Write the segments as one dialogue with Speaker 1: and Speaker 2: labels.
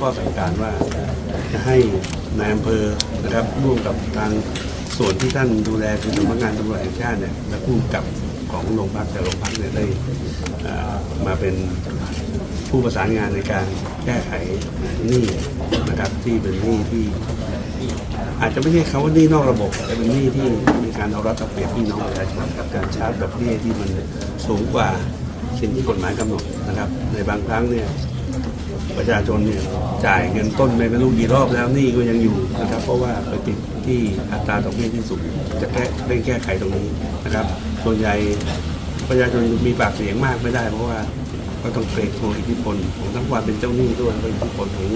Speaker 1: ก็สั่งการว่าจะให้นายอำเภอนะครับร่วมกับทางส่วนที่ท่านดูแลคือสำนักงานตำรวจแห่งชาติเนี่ยและผู้กับของโรงพักแต่โรงพักเนี่ยได้อ่อมาเป็นผู้ประสานงานในการแก้ไขหนี้นะครับที่เป็นหนี้ที่ อาจจะไม่ใช่คำว่าหนี้นอกระบบแต่เป็นหนี้ที่มีการเอารัดเอาเปรียบพี่น้องประชาชนกับการชาร์จดอกเบี้ยที่มันสูงกว่าสิ่งที่กฎหมายกำหนดนะครับ ในบางครั้งเนี่ย ประชาชนเนี่ยจ่ายเงินต้นไปไม่รู้กี่รอบแล้วหนี่ก็ยังอยู่นะครับ เพราะว่าไปติดที่อัตราดอกเบี้ยที่สูงจะแก้เร่งแก้ไขตรงนี้นะครับ ส่วนใหญ่ประชาชนมีปากเสียงมากไม่ได้ เพราะว่าก็ต้องเกรงกลัวอิทธิพลของทั้งความเป็นเจ้าหนี้ด้วยแล้วก็อิทธิพลของ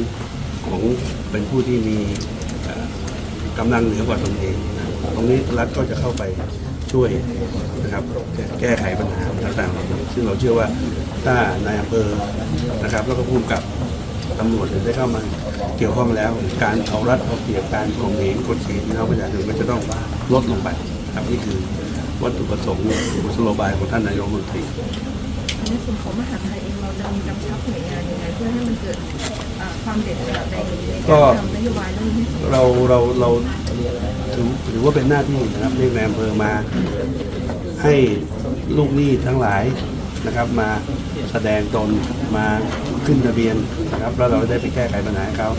Speaker 1: ของเป็นผู้ที่มีเอ่อกำลังเหนือกว่าตนเองตรงนี้รัฐก็จะเข้าไปช่วยนะครับแก้ไขปัญหาต่างๆซึ่งเราเชื่อว่าถ้านายอำเภอ นะครับ แล้วก็ผู้กำกับตำรวจได้เข้ามาเกี่ยวข้องแล้ว การเอารัดเอาเปรียบการข่มเหงกดขี่พี่น้องประชาชนก็จะต้องลดลงไปครับนี่คือวัตถุประสงค์กุศโลบายของท่านนายกรัฐมนตรี
Speaker 2: ในส่วนของมหาดไทยเองเราจะมีกำชับหน่วยงานยังไงเพื่อให้มันเกิดอ่าความเด็ดขาดในในการทำนโยบายเรื่องนี้ให้สำเร็จ
Speaker 1: เราเราเราถือถือว่าเป็นหน้าที่นะครับเรียกนายอำเภอมาให้ลูกหนี้ทั้งหลาย นะครับมาแสดงตนมาขึ้นทะเบียนนะครับแล้วเราได้ไปแก้ไขปัญหาให้เขา